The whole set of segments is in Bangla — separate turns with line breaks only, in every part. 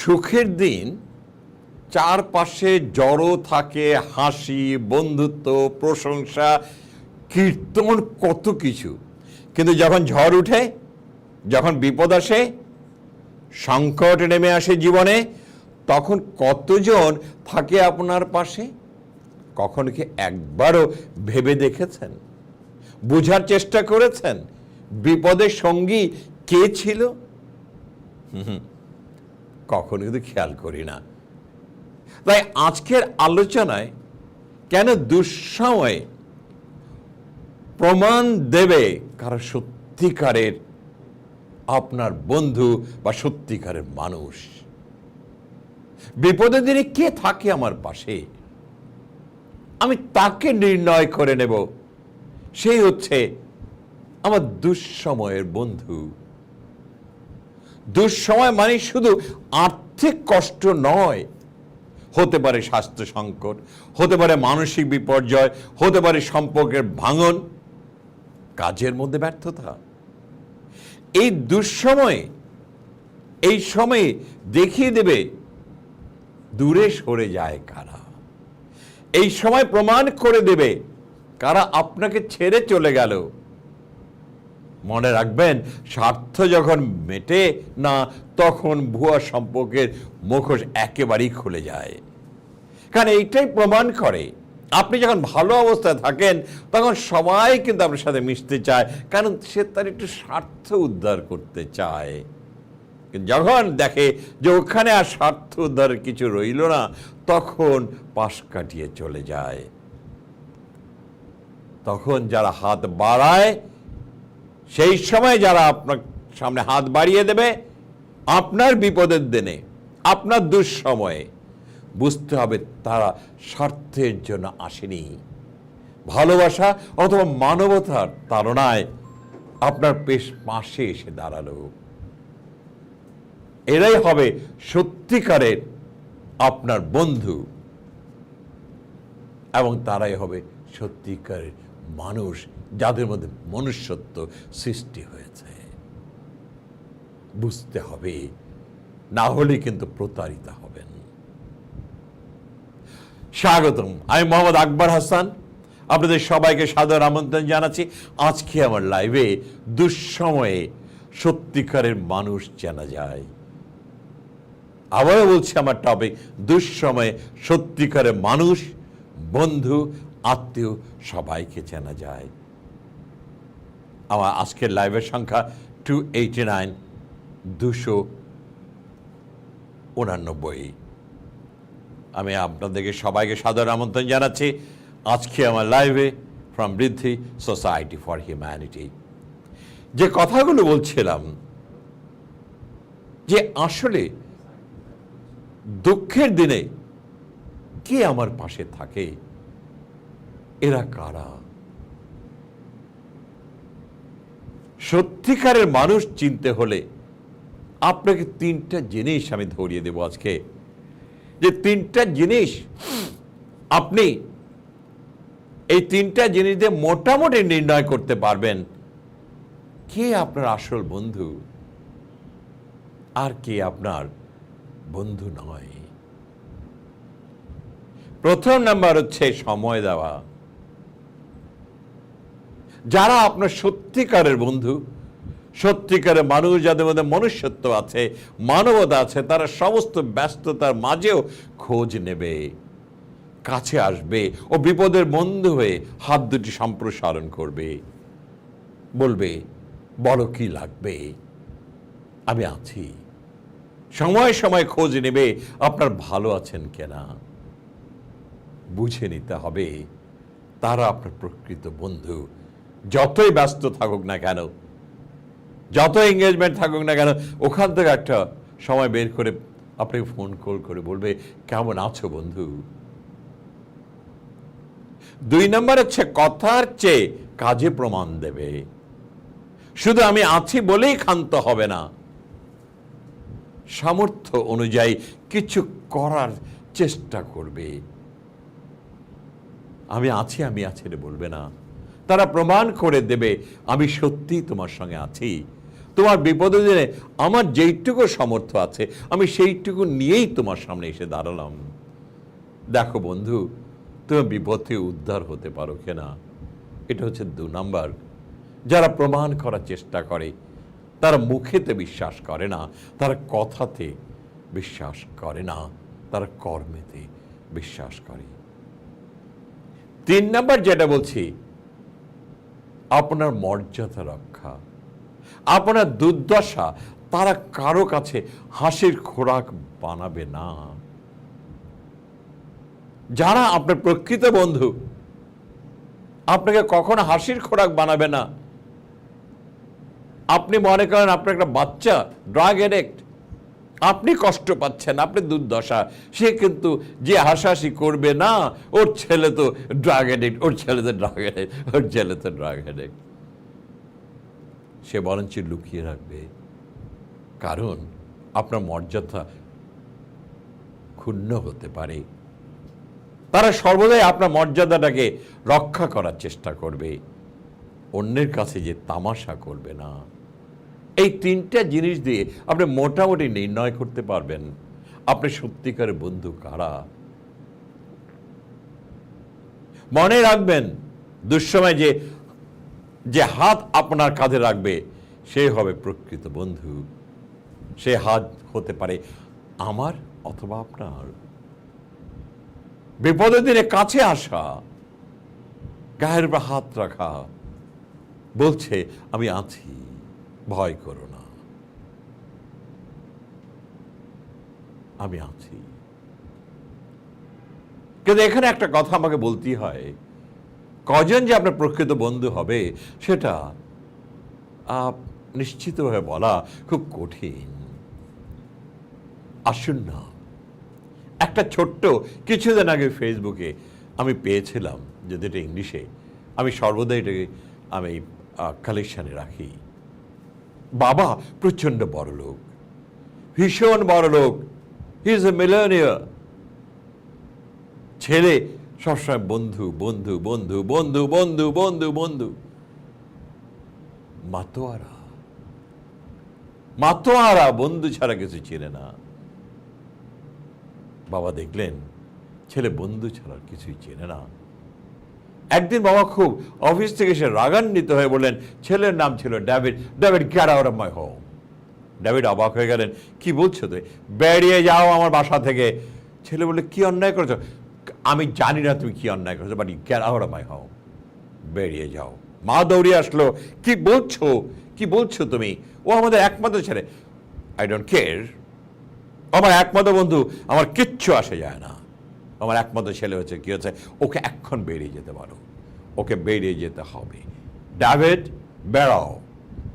সুখের দিন চারপাশে জড়ো থাকে হাসি বন্ধুত্ব প্রশংসা কীর্তন কত কিছু। কিন্তু যখন ঝড় উঠে যখন বিপদ আসে সংকট নেমে আসে জীবনে তখন কতজন থাকে আপনার পাশে? কখন কি একবারও ভেবে দেখেছেন? বোঝার চেষ্টা করেছেন? বিপদের সঙ্গী কে ছিল? হুম, কখনো কিন্তু খেয়াল করি না। তাই আজকের আলোচনায় কেন দুঃসময়ে প্রমাণ দেবে কারও সত্যিকারের আপনার বন্ধু বা সত্যিকারের মানুষ? বিপদের দিনে কে থাকে আমার পাশে? আমি তাকে নির্ণয় করে নেব। সেই হচ্ছে আমার দুঃসময়ের বন্ধু। দুঃসময় মানে শুধু আর্থিক কষ্ট নয়। হতে পারে স্বাস্থ্য সংকট, হতে পারে মানসিক বিপর্যয়, হতে পারে সম্পর্কের ভাঙন, কাজের মধ্যে ব্যর্থতা। এই দুঃসময়ে, এই সময়ে দেখিয়ে দেবে দূরে সরে যায় কারা। এই সময় প্রমাণ করে দেবে কারা আপনাকে ছেড়ে চলে গেল। মনে রাখবেন, স্বার্থ যখন মেটে না, তখন ভুয়া সম্পর্কের মুখোশ একেবারেই খুলে যায়। কারণ এইটাই প্রমাণ করে, আপনি যখন ভালো অবস্থায় থাকেন, তখন সবাই কিন্তু আপনার সাথে মিশতে চায়, কারণ সে তার একটু স্বার্থ উদ্ধার করতে চায়। যখন দেখে যে ওখানে আর স্বার্থ উদ্ধারের কিছু রইল না, তখন পাশ কাটিয়ে চলে যায়। তখন যারা হাত বাড়ায় সেই সময় যারা আপনার সামনে হাত বাড়িয়ে দেবে, আপনার বিপদের দিনে, আপনার দুঃসময়ে, বুঝতে হবে তারা স্বার্থের জন্য আসেনি। ভালোবাসা অথবা মানবতার তাড়নায় আপনার পেশ পাশে এসে দাঁড়াল। এরাই হবে সত্যিকারের আপনার বন্ধু এবং তারাই হবে সত্যিকারের মানুষ। যাদের মধ্যে মনুষ্যত্ব সৃষ্টি হয়েছে। বুঝতে হবে, না হলে কিন্তু প্রতারিত হবেন। স্বাগতম, আমি মোহাম্মদ আকবর হাসান। আপনাদের সবাইকে সাদর আমন্ত্রণ জানাচ্ছি। আজকে আমার লাইভে দুঃসময়ে সত্যিকারের মানুষ চেনা যায়। আবারও বলছি, আমার টপিক দুঃসময়ে সত্যিকারের মানুষ, বন্ধু, আত্মীয় সবাইকে চেনা যায়। আমার আজকের লাইভের সংখ্যা টু এইটি নাইন দুশো উনানব্বই। আমি আপনাদেরকে সবাইকে সাদর আমন্ত্রণ জানাচ্ছি। আজকে আমার লাইভে ফ্রম বৃদ্ধি সোসাইটি ফর হিউম্যানিটি যে কথাগুলো বলছিলাম, যে আসলে দুঃখের দিনে কে আমার পাশে থাকে? এরা কারা? সত্যিকারের মানুষ চিনতে হলে আপনাকে তিনটা জিনিস আমি ধরিয়ে দেব আজকে। যে তিনটা জিনিস আপনি এই তিনটা জিনিস দিয়ে মোটামুটি নির্ণয় করতে পারবেন। কে আপনার আসল বন্ধু? আর কে আপনার বন্ধু নয়? প্রথম নাম্বার হচ্ছে সময় দেওয়া। যারা আপনার সত্যিকারের বন্ধু, সত্যিকারের মানুষ, যাদের মধ্যে মনুষ্যত্ব আছে, মানবতা আছে, তারা সমস্ত ব্যস্ততার মাঝেও খোঁজ নেবে, কাছে আসবে ও বিপদের বন্ধু হয়ে হাত দুটি সম্প্রসারণ করবে। বলবে, বলো কি লাগবে? আমি আছি। সময় সময় খোঁজ নেবে, আপনার ভালো আছেন কেনা বুঝে নিতে হবে, তারা আপনার প্রকৃত বন্ধু। যতই ব্যস্ত থাকুক না কেন যত এঙ্গেজমেন্ট থাকুক না কেন, ওখান থেকে একটা সময় বের করে আপনাকে ফোন কল করে বলবে, কেমন আছো বন্ধু? দুই নম্বর হচ্ছে, কথার চেয়ে কাজে প্রমাণ দেবে। শুধু আমি আছি বলেই ক্ষান্ত হবে না। সামর্থ্য অনুযায়ী কিছু করার চেষ্টা করবে। আমি আছি আমি আছি রে বলবে না। তারা প্রমাণ করে দেবে, আমি সত্যি তোমার সঙ্গে আছি। তোমার বিপদে দিনে আমার যেইটুকু সামর্থ্য আছে, আমি সেইটুকু নিয়েই তোমার সামনে এসে দাঁড়ালাম। দেখো বন্ধু, তুমি বিপদ উদ্ধার হতে পারো কিনা এটা হচ্ছে দু নাম্বার। যারা প্রমাণ করার চেষ্টা করে, তারা মুখেতে বিশ্বাস করে না, তারা কথাতে বিশ্বাস করে না, তারা কর্মেতে বিশ্বাস করে। তিন নাম্বার যেটা বলছি আপনার মর্যাদা রক্ষা, আপনার দুর্দশা তারা কারও কাছে হাসির খোরাক বানাবে না। যারা আপনার প্রকৃত বন্ধু, আপনাকে কখনো হাসির খোরাক বানাবে না। আপনি মনে করেন আপনার একটা বাচ্চা ড্রাগ এডিক্ট আপনি কষ্ট পাচ্ছেন, আপনি দুর্দশা। সে কিন্তু যে হাসাহাসি করবে না, ওর ছেলে তো ড্রাগ এডিক্ট ওর ছেলে তো ড্রাগ এডিক্ট ওর ছেলে তো ড্রাগ এডিক্ট সে বরঞ্চ লুকিয়ে রাখবে। কারণ আপনার মর্যাদা ক্ষুণ্ণ হতে পারে। তারা সর্বদাই আপনার মর্যাদাটাকে রক্ষা করার চেষ্টা করবে। অন্যের কাছে যে তামাশা করবে না। এই তিনটা জিনিস দিয়ে আপনি মোটামুটি নির্ণয় করতে পারবেন, আপনি সত্যিকারের বন্ধু কারা? মনে রাখবেন, দুঃসময় যে যে হাত আপনার কাঁধে রাখবে, সে হবে প্রকৃত বন্ধু। সে হাত হতে পারে আমার অথবা আপনার। বিপদের দিনে কাছে আসা, গায়ের উপর হাত রাখা, বলছে, আমি আছি। ভয় করো না। আমি আছি। কিন্তু এখানে একটা কথা আমাকে বলতেই হয়। কজন যে আপনার প্রকৃত বন্ধু হবে, সেটা নিশ্চিতভাবে বলা খুব কঠিন। আসুন না। একটা ছোট্ট কিছুদিন আগে ফেসবুকে আমি পেয়েছিলাম যদি এটা ইংলিশে। আমি সর্বদা এটাকে আমি কালেকশানে রাখি। বাবা প্রচণ্ড বড় লোক। ভীষণ বড় লোক। হি ইজ এ মিলনিয়ার ছেলে সবসময় বন্ধু বন্ধু বন্ধু বন্ধু বন্ধু বন্ধু বন্ধু। মাতোয়ারা। মাতোয়ারা বন্ধু ছাড়া কিছু ছিল না। বাবা দেখলেন, ছেলে বন্ধু ছাড়া কিছুই চেনে না। একদিন বাবা খুব অফিস থেকে এসে রাগান্বিত হয়ে বললেন, ছেলের নাম ছিল David. David get out of my home David অবাক হয়ে গেলেন, কি বলছো তুই বেরিয়ে যাও আমার বাসা থেকে। ছেলে বললে, কি অন্যায় করেছ? আমি জানি না তুমি কি অন্যায় করেছ but get out of my home বেরিয়ে যাও। মা দৌড়িয়ে আসলো। কি বলছো? কি বলছো তুমি? ও আমাদের একমাত্র ছেলে। আই ডোন্ট কেয়ার আমার একমাত্র বন্ধু, আমার কিচ্ছু আসে যায় না। আমার একমাত্র ছেলে হয়েছে, কি হচ্ছে ওকে এক্ষণ বেরিয়ে যেতে পারো ওকে বেরিয়ে যেতে হবে। ড্যাভিড বেড়াও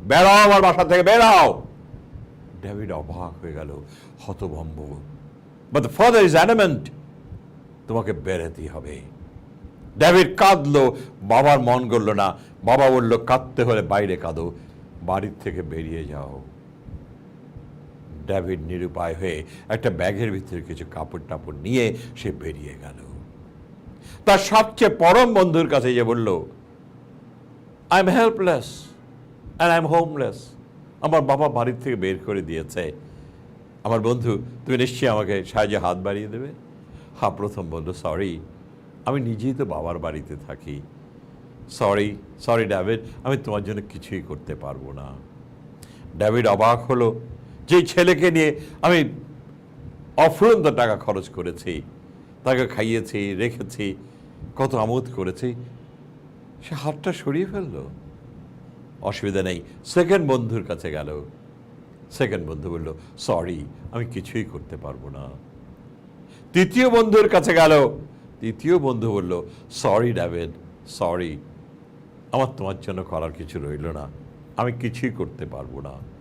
বেড়াও আমার বাসা থেকে বেড়াও ড্যাভিড অবাক হয়ে গেল, হতভম্ব। বাট ফাদার ইজ অ্যাডামেন্ট তোমাকে বেরোতেই হবে। ড্যাভিড কাঁদলো, বাবার মন গড়ল না। বাবা বলল, কাঁদতে হলে বাইরে কাঁদো। বাড়ির থেকে বেরিয়ে যাও। ড্যাভিড নিরুপায় হয়ে একটা ব্যাগের ভিতরে কিছু কাপড় টাপড় নিয়ে সে বেরিয়ে গেল। তার সবচেয়ে পরম বন্ধুর কাছে যে বলল I am helpless and I am homeless আমার বাবা বাড়ির থেকে বের করে দিয়েছে। আমার বন্ধু, তুমি নিশ্চয়ই আমাকে সাহায্যে হাত বাড়িয়ে দেবে? হা প্রথম বন্ধু সরি আমি নিজেই তো বাবার বাড়িতে থাকি। সরি সরি ড্যাভিড আমি তোমার জন্য কিছুই করতে পারব না। ড্যাভিড অবাক হলো। যে ছেলেকে নিয়ে আমি অফুরন্ত টাকা খরচ করেছি তাকে খাইয়েছি, রেখেছি, কত আমোদ করেছি, সে হাতটা সরিয়ে ফেলল। অসুবিধা নেই। সেকেন্ড বন্ধুর কাছে গেল। সেকেন্ড বন্ধু বলল সরি আমি কিছুই করতে পারব না। তৃতীয় বন্ধুর কাছে গেল। তৃতীয় বন্ধু বলল সরি ড্যাভিড সরি আমার তোমার জন্য করার কিছু রইল না। আমি কিছুই করতে পারব না।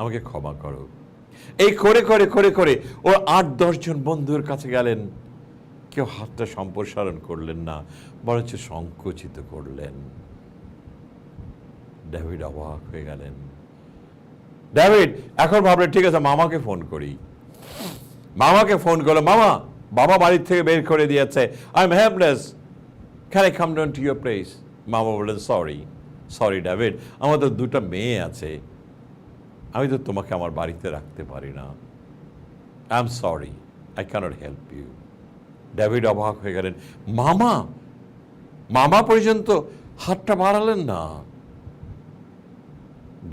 আমাকে ক্ষমা করো। এই করে করে করে করে ও আট দশজন বন্ধুর কাছে গেলেন। কেউ হাতটা সম্প্রসারণ করলেন না, বরঞ্চ সংকুচিত করলেন। ডেভিড অবাক হয়ে গেলেন। ডেভিড, এখন ভাবলেন, ঠিক আছে, মামাকে ফোন করি। মামাকে ফোন করল, মামা, বাবা বাড়ির থেকে বের করে দিয়েছে। I am helpless can I come down to your place মামা বললেন সরি সরি ডেভিড, আমার তো দুটো মেয়ে আছে। আমি তো তোমাকে আমার বাড়িতে রাখতে পারি না। I am sorry I can't help you David অবাক হয়ে গেলেন, মামা মামা পর্যন্ত হাতটা বাড়ালেন না?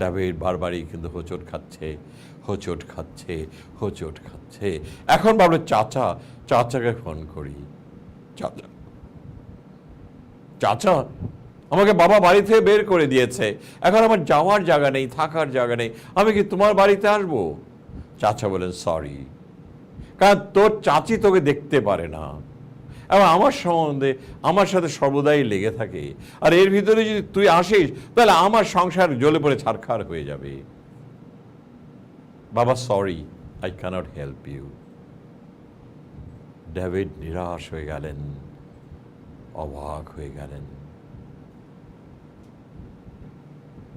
ডেভিড বারবারই কিন্তু হোঁচট খাচ্ছে হোঁচট খাচ্ছে হোঁচট খাচ্ছে। এখন ভাবলো, চাচা, চাচাকে ফোন করি। চাচা চাচা আমাকে বাবা বাড়ি থেকে বের করে দিয়েছে। এখন আমার যাওয়ার জায়গা নেই, থাকার জায়গা নেই। আমি কি তোমার বাড়িতে আসব? চাচা বলেন সরি কারণ তোর চাচি তোকে দেখতে পারে না। এবং আমার সম্বন্ধে আমার সাথে সর্বদাই লেগে থাকে। আর এর ভিতরে যদি তুই আসিস, তাহলে আমার সংসার জ্বলে পড়ে ছারখার হয়ে যাবে। বাবা sorry I can't help you David নিরাশ হয়ে গেলেন, অবাক হয়ে গেলেন।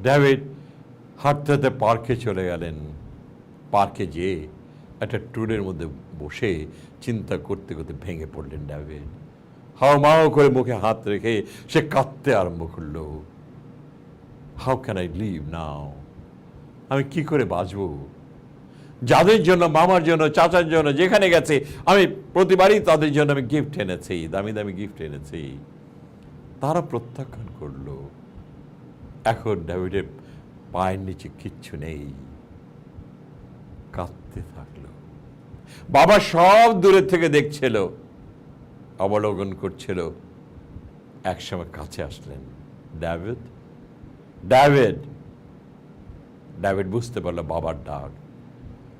ডেভিড হাঁটতে হাঁটতে পার্কে চলে গেলেন। পার্কে যেয়ে একটা ট্যুরের মধ্যে বসে চিন্তা করতে করতে ভেঙে পড়লেন ডেভিড হাও মাও করে মুখে হাত রেখে সে কাঁদতে আরম্ভ করল। How can I live now আমি কি করে বাঁচবো? যাদের জন্য, মামার জন্য, চাচার জন্য, যেখানে গেছে, আমি প্রতিবারই তাদের জন্য আমি গিফট এনেছি, দামি দামি গিফট এনেছি। তারা প্রত্যাখ্যান করল। এখন ডেভিডের পায়ের নিচে কিচ্ছু নেই। কাঁদতে থাকল। বাবা সব দূরের থেকে দেখছিল, অবলোকন করছিল। একসময় কাছে আসলেন ড্যাভিড। ড্যাভিড ড্যাভিড বুঝতে পারল বাবার ডাক।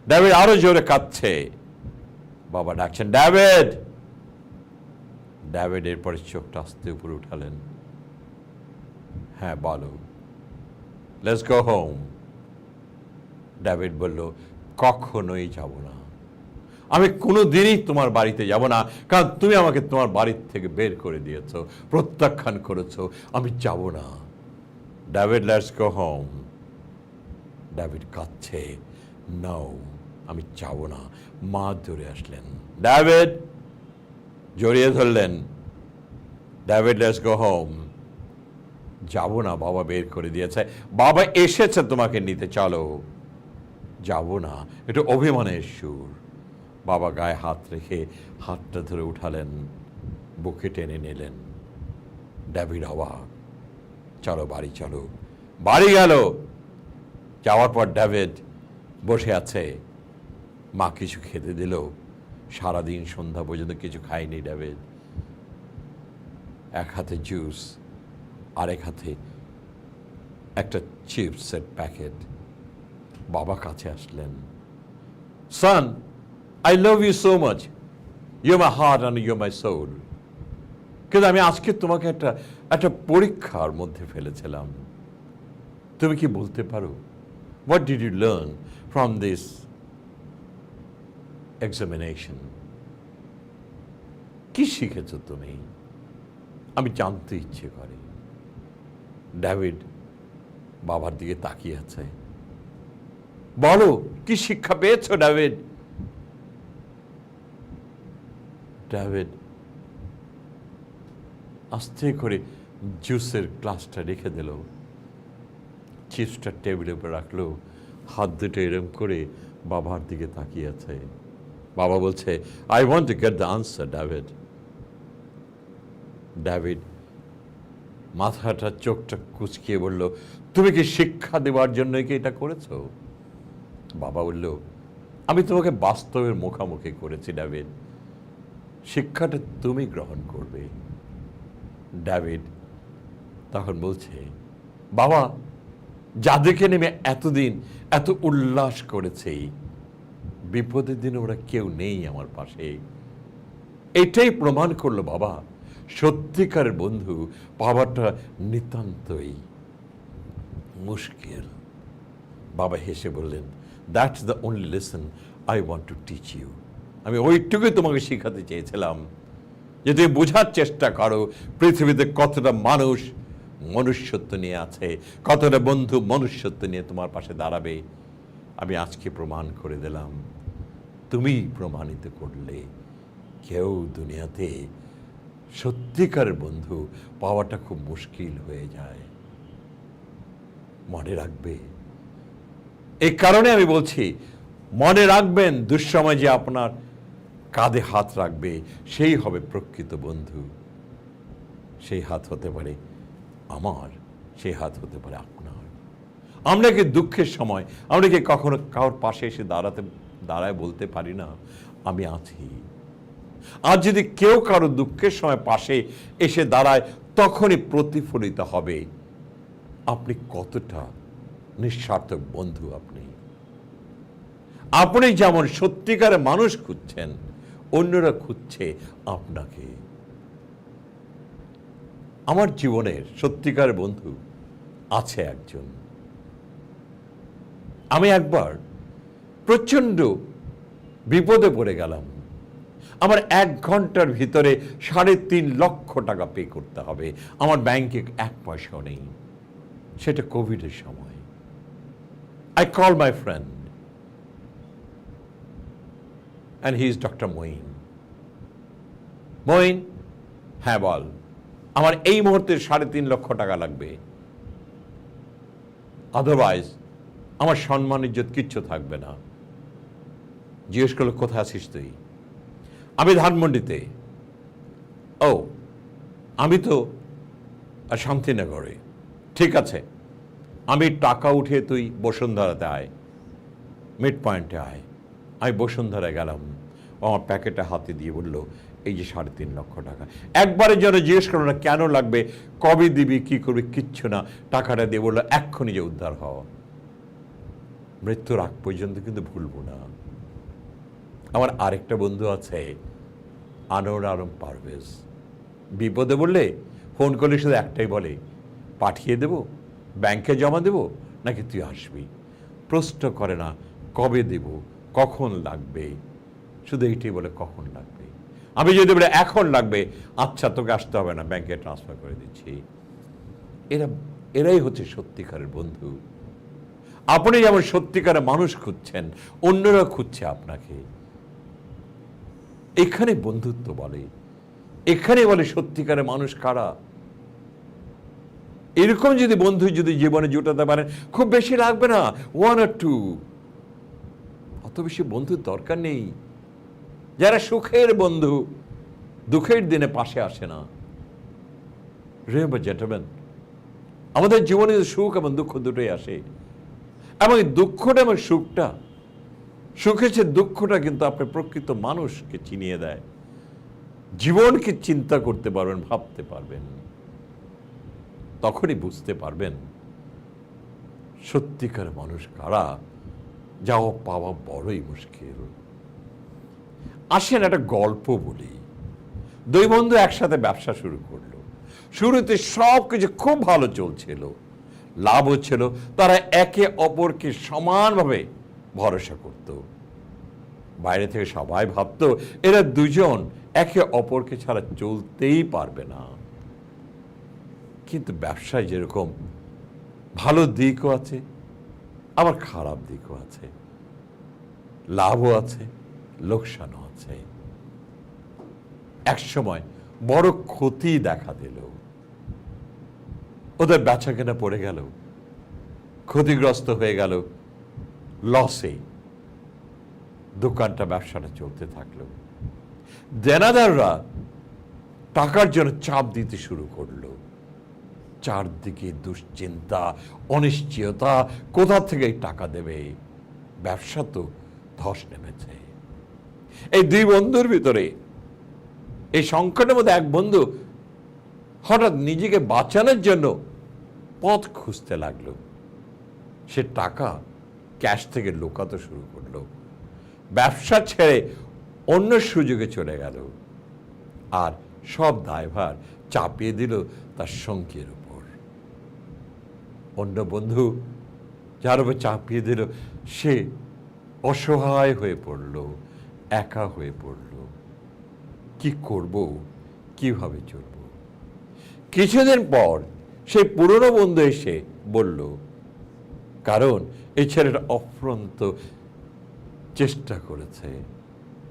ড্যাভিড আরও জোরে কাঁদছে। বাবা ডাকছেন, ড্যাভিড! ড্যাভিড এরপরে চোখটা আস্তে উপরে উঠালেন। হ্যাঁ বলো। লেটস গো হোম ড্যাভিড বলল, কখনোই যাব না। আমি কোনো দিনই তোমার বাড়িতে যাব না, কারণ তুমি আমাকে তোমার বাড়ির থেকে বের করে দিয়েছ, প্রত্যাখ্যান করেছ। আমি যাব না। David let's go home David কাঁদছে। নাও আমি যাব না। মা ধরে আসলেন। ড্যাভিড জড়িয়ে ধরলেন। ড্যাভিড লেটস গো হোম যাব না, বাবা বের করে দিয়েছে। বাবা এসেছে তোমাকে নিতে, চলো। যাব না, একটু অভিমানের সুর। বাবা গায়ে হাত রেখে হাতটা ধরে উঠালেন, বুকে টেনে নিলেন। ড্যাভিড অবাক চলো, বাড়ি চলো। বাড়ি গেল। যাওয়ার পর ড্যাভিড বসে আছে। মা কিছু খেতে দিল। সারাদিন সন্ধ্যা পর্যন্ত কিছু খায়নি ড্যাভিড। এক হাতে জুস আরেক হাতে একটা চিপসের প্যাকেট বাবা কাছে আসলেন। Son I love you so much you my heart and you my soul কিন্তু আমি আজকে তোমাকে একটা একটা পরীক্ষার মধ্যে ফেলেছিলাম। তুমি কি বলতে পারো? What did you learn from this examination কি শিখেছ তুমি? আমি জানতে ইচ্ছে করে। ডেভিড বাবার দিকে তাকিয়ে আছে। বলো, কি শিক্ষা পেয়েছ, ডেভিড? ডেভিড, আস্তে করে জুসের গ্লাসটা রেখে দিল। চিপসটা টেবিলের উপর রাখল। হাত দুটো এরম করে বাবার দিকে তাকিয়ে আছে। বাবা বলছে I want to get the answer David. David মাথাটা, চোখটা কুচকিয়ে বলল, তুমি কি শিক্ষা দেওয়ার জন্য কি এটা করেছ? বাবা বলল, আমি তোমাকে বাস্তবের মুখামুখি করেছি, ড্যাভিড। শিক্ষাটা তুমি গ্রহণ করবে। ড্যাভিড তখন বলছে, বাবা যাদেরকে নেমে এতদিন এত উল্লাস করেছে, বিপদের দিনে ওরা কেউ নেই আমার পাশে। এটাই প্রমাণ করল বাবা সত্যিকারের বন্ধু পাওয়াটা নিতান্তই মুশকিল। বাবা হেসে বললেন that's the only lesson I want to teach you আমি ওইটুকুই তোমাকে শেখাতে চেয়েছিলাম যে তুমি বোঝার চেষ্টা করো পৃথিবীতে কতটা মানুষ মনুষ্যত্ব নিয়ে আছে, কতটা বন্ধু মনুষ্যত্ব নিয়ে তোমার পাশে দাঁড়াবে। আমি আজকে প্রমাণ করে দিলাম তুমি প্রমাণিত করলে, কেউ দুনিয়াতে সত্যিকারের বন্ধু, পাওয়াটা খুব মুশকিল হয়ে যায়। মনে রাখবে। এই কারণে আমি বলছি, মনে রাখবেন, দুঃসময় যে আপনার কাঁধে হাত রাখবে, সেই হবে প্রকৃত বন্ধু। সেই হাত হতে পারে আমার, সেই হাত হতে পারে আপনার। আমরা কি দুঃখের সময়, আমরা কি কখনো কারোর পাশে এসে দাঁড়াতে, দাঁড়ায় বলতে পারি না? আমি আছি। আর যদি কেউ কারও দুঃখের সময় পাশে এসে দাঁড়ায়, তখনই প্রতিফলিত হবে। আপনি কতটা নিঃস্বার্থক বন্ধু আপনি? আপনি যেমন সত্যিকারে মানুষ খুঁজছেন, অন্যরা খুঁজছে আপনাকে। আমার জীবনের সত্যিকার বন্ধু আছে একজন। আমি একবার প্রচণ্ড বিপদে পড়ে গেলাম। আমার এক ঘণ্টার ভিতরে সাড়ে তিন লক্ষ টাকা পে করতে হবে। আমার ব্যাংকে এক পয়সাও নেই। সেটা কোভিডের সময়। I call my friend and he is doctor Moin Moin হ্যাঁ বল। আমার এই মুহূর্তে সাড়ে তিন লক্ষ টাকা লাগবে। আদারওয়াইজ আমার সম্মান, ইজ্জত কিচ্ছু থাকবে না। জিজ্ঞেস করল, কোথায় আছিস তুই? আমি ধানমন্ডিতে। ও, আমি তো শান্তিনগরে। ঠিক আছে, আমি টাকা উঠে তুই বসুন্ধরাতে আয়। মিড পয়েন্টে আয়। আমি বসুন্ধরায় গেলাম। আমার প্যাকেটে হাতে দিয়ে বলল, এই যে সাড়ে তিন লক্ষ টাকা। একবারের জন্য জিজ্ঞেস করল না, কেন লাগবে? কবে দিবি? কি করবি? কিচ্ছু না। টাকাটা দিয়ে বলল, এক্ষুনি যে উদ্ধার হওয়া মৃত্যুর আগ পর্যন্ত কিন্তু ভুলবো না। আমার আরেকটা বন্ধু আছে আনোর আলম পারভেজ। বিপদে বললে ফোন করলে শুধু একটাই বলে, পাঠিয়ে দেব? ব্যাংকে জমা দেব? নাকি তুই আসবি? প্রশ্ন করে না, কবে দেব? কখন লাগবে? শুধু এইটাই বলে, কখন লাগবে? আমি যদি বলে, এখন লাগবে? আচ্ছা তোকে আসতে হবে না, ব্যাংকে ট্রান্সফার করে দিচ্ছি। এরা, এরাই হচ্ছে সত্যিকারের বন্ধু। আপনি যেমন সত্যিকারের মানুষ খুঁজছেন অন্যরা খুঁজছে আপনাকে। এখানে বন্ধুত্ব বলে। এখানে বলে সত্যিকারের মানুষ কারা? এরকম যদি বন্ধু যদি জীবনে জুটাতে পারেন খুব বেশি লাগবে না ওয়ান আর টু অত বেশি বন্ধুর দরকার নেই। যারা সুখের বন্ধু, দুঃখের দিনে পাশে আসে না। জেন্টলম্যান আমাদের জীবনে সুখ এবং দুঃখ দুটোই আসে, এবং এই দুঃখটা এবং সুখটা চেয়ে দুঃখটা কিন্তু আপনার প্রকৃত মানুষকে চিনিয়ে দেয়। জীবনকে চিন্তা করতে পারবেন, ভাবতে পারবেন। তখনই বুঝতে পারবেন সত্যিকার মানুষ কারা যাওয়া পাওয়া বড়ই মুশকিল। আসেন একটা গল্প বলি। দুই বন্ধু একসাথে ব্যবসা শুরু করল। শুরুতে সব কিছু খুব ভালো চলছিল। লাভ হচ্ছিল তারা একে অপরকে সমানভাবে ভরসা করত। বাইরে থেকে সবাই ভাবতো, এরা দুজন একে অপরকে ছাড়া চলতেই পারবে না। কিন্তু ব্যবসায় যেরকম ভালো দিকও আছে, আবার খারাপ দিকও আছে। লাভও আছে, লোকসানও আছে। এক সময় বড় ক্ষতি দেখা দিল। ওদের বেচা কেনা পড়ে গেল, ক্ষতিগ্রস্ত হয়ে গেল। লসে দোকানটা ব্যবসাটা চলতে থাকল। দেনাদাররা টাকার জন্য চাপ দিতে শুরু করল। চারদিকে দুশ্চিন্তা, অনিশ্চয়তা, কোথা থেকে টাকা দেবে? ব্যবসা তো ধস নেমেছে। এই দুই বন্ধুর ভিতরে, এই সংকটের মধ্যে এক বন্ধু হঠাৎ নিজেকে বাঁচানোর জন্য পথ খুঁজতে লাগল। সে টাকা ক্যাশ থেকে লুকাতে শুরু করল। ব্যবসা ছেড়ে অন্য সুযোগে চলে গেল। আর সব দায়ভার চাপিয়ে দিল তার সঙ্গীর উপর। অন্য বন্ধু যার উপর চাপিয়ে দিল, সে অসহায় হয়ে পড়ল, একা হয়ে পড়ল। কি করব, কীভাবে চলব? কিছুদিন পর সেই পুরনো বন্ধু এসে বলল কারণ এই ছেলেটা অফ্রন্ত চেষ্টা করেছে।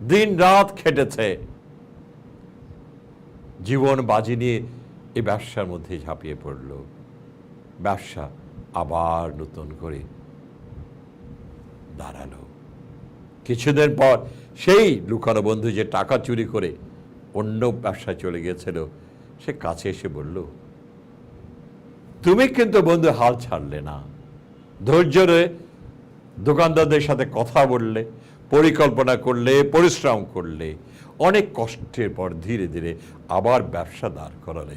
দিন রাত খেটেছে। জীবন বাজি নিয়ে এই ব্যবসার মধ্যে ঝাঁপিয়ে পড়ল। ব্যবসা আবার নতুন করে দাঁড়াল। কিছুদিন পর সেই লুকানো বন্ধু যে টাকা চুরি করে অন্য ব্যবসায় চলে গিয়েছিল, সে কাছে এসে বলল, তুমি কিন্তু বন্ধু হাল ছাড়লে না। ধৈর্য রয়ে দোকানদারদের সাথে কথা বললে, পরিকল্পনা করলে, পরিশ্রম করলে, অনেক কষ্টের পর ধীরে ধীরে আবার ব্যবসা দাঁড় করালে।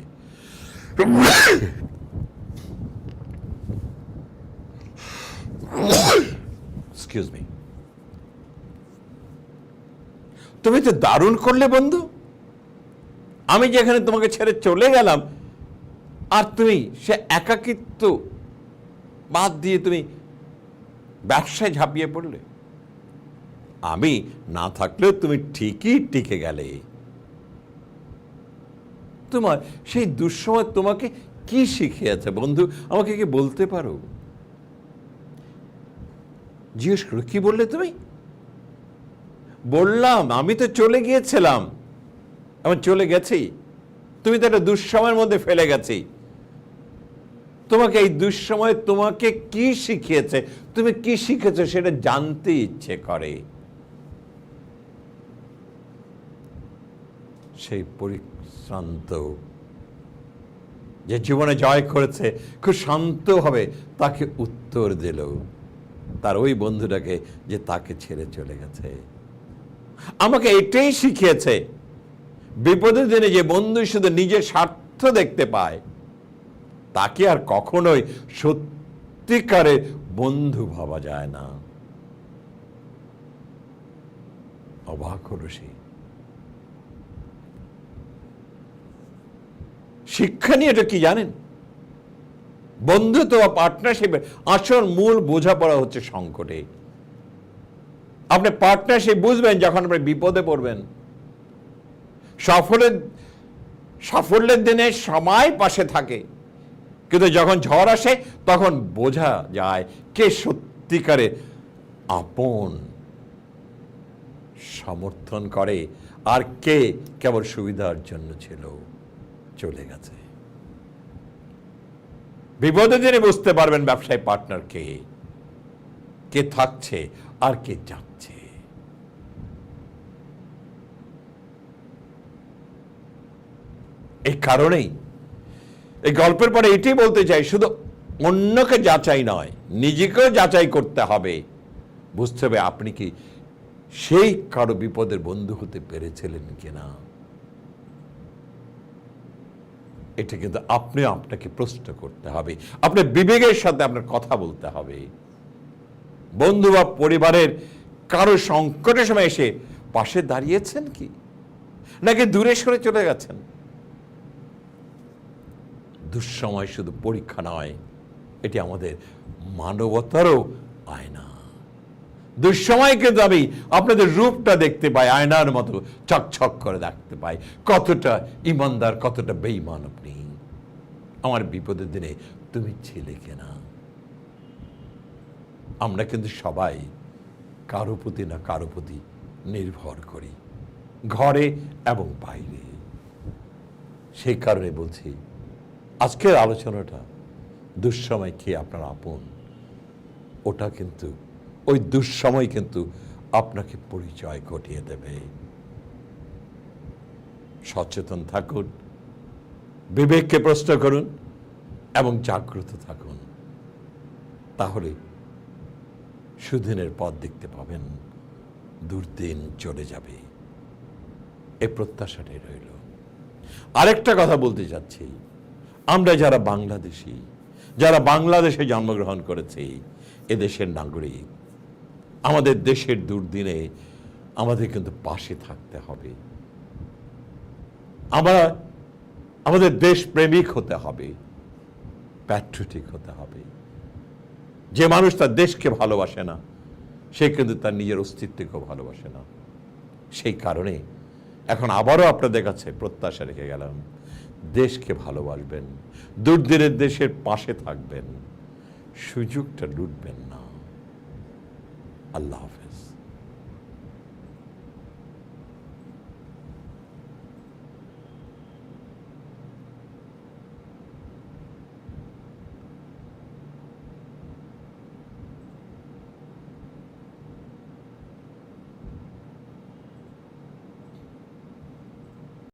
তুমি তো দারুণ করলে বন্ধু। আমি যেখানে তোমাকে ছেড়ে চলে গেলাম, আর তুমি সে একাকিত্ব বাদ দিয়ে তুমি ব্যবসায় ঝাঁপিয়ে পড়লে। আমি না থাকলেও তুমি ঠিকই টিকে গেলে। তোমার সেই দুঃসময় তোমাকে কি শিখিয়েছে বন্ধু? আমাকে কি বলতে পারো? জিজ্ঞেস করো, কি বললে তুমি? বললাম, আমি তো চলে গিয়েছিলাম। আমি চলে গেছি। তুমি তো একটা দুঃসময়ের মধ্যে ফেলে গেছি। তোমাকে এই দুঃসময়ে তোমাকে কি শিখিয়েছে? তুমি কি শিখেছো সেটা জানতে ইচ্ছে করে। সেই পরিশ্রান্ত যে জীবনে জয় করেছে, খুব শান্তভাবে তাকে উত্তর দিল তার ওই বন্ধুটাকে যে তাকে ছেড়ে চলে গেছে। আমাকে এটাই শিখিয়েছে, বিপদের দিনে যে বন্ধু শুধু নিজের স্বার্থ দেখতে পায় তাকে আর কখনোই সত্যিকারে বন্ধু ভাবা যায় না। অবাক হলো সে। শিক্ষা নিয়ে এটা কি জানেন? বন্ধুত্ব বা পার্টনারশিপের আসল মূল বোঝাপড়া হচ্ছে সংকটে। আপনি পার্টনারশিপ বুঝবেন যখন আপনি বিপদে পড়বেন। সফলের সাফল্যের দিনে সময় পাশে থাকে। কিন্তু যখন ঝড় আসে, তখন বোঝা যায় কে সত্যিকারে আপন সমর্থন করে আর কে কেবল সুবিধার জন্য ছিল, চলে গেছে। বিপদের দিনে বুঝতে পারবেন ব্যবসায় পার্টনার কে কে থাকছে আর কে যাচ্ছে। এই কারণেই এই গল্পের পরে এটাই বলতে চাই, শুধু অন্যকে যাচাই নয়, নিজেকেও যাচাই করতে হবে। বুঝতে হবে আপনি কি সেই কারও বিপদের বন্ধু হতে পেরেছিলেন কিনা? এটা কিন্তু আপনি আপনাকে প্রশ্ন করতে হবে। আপনার বিবেকের সাথে আপনার কথা বলতে হবে। বন্ধু বা পরিবারের কারও সংকটের সময় এসে পাশে দাঁড়িয়েছেন কি? নাকি দূরে সরে চলে গেছেন? দুঃসময় শুধু পরীক্ষা নয়, এটি আমাদের মানবতারও আয়না। দুঃসময় কিন্তু আমি আপনাদের রূপটা দেখতে পাই, আয়নার মতো চকচক করে দেখতে পাই। কতটা ইমানদার, কতটা বেইমান আপনি। আমার বিপদের দিনে তুমি ছিলে কেনা? আমরা কিন্তু সবাই কারও প্রতি না কারও প্রতি নির্ভর করি, ঘরে এবং বাইরে। সেই কারণে বলছি আজকের আলোচনাটা দুঃসময় কে আপনার আপন? ওটা কিন্তু, ওই দুঃসময় কিন্তু আপনাকে পরিচয় ঘটিয়ে দেবে। সচেতন থাকুন, বিবেককে প্রশ্ন করুন এবং জাগ্রত থাকুন। তাহলে সুদিনের পথ দেখতে পাবেন, দুর্দিন চলে যাবে। এ প্রত্যাশাটাই রইল। আরেকটা কথা বলতে যাচ্ছি। আমরা যারা বাংলাদেশি, যারা বাংলাদেশে জন্মগ্রহণ করেছি এদেশের নাগরিক, আমাদের দেশের দুর্দিনে আমাদের কিন্তু পাশে থাকতে হবে। আমরা, আমাদের দেশ প্রেমিক হতে হবে প্যাট্রিয়টিক হতে হবে। যে মানুষ তার দেশকে ভালোবাসে না, সে কিন্তু তার নিজের অস্তিত্বকেও ভালোবাসে না। সেই কারণে এখন আবারও আপনাদের কাছে প্রত্যাশা রেখে গেলাম দেশকে ভালোবাসবেন দুর্দিনের দেশের পাশে থাকবেন সুযোগটা লুটবেন না। আল্লাহ হাফেজ।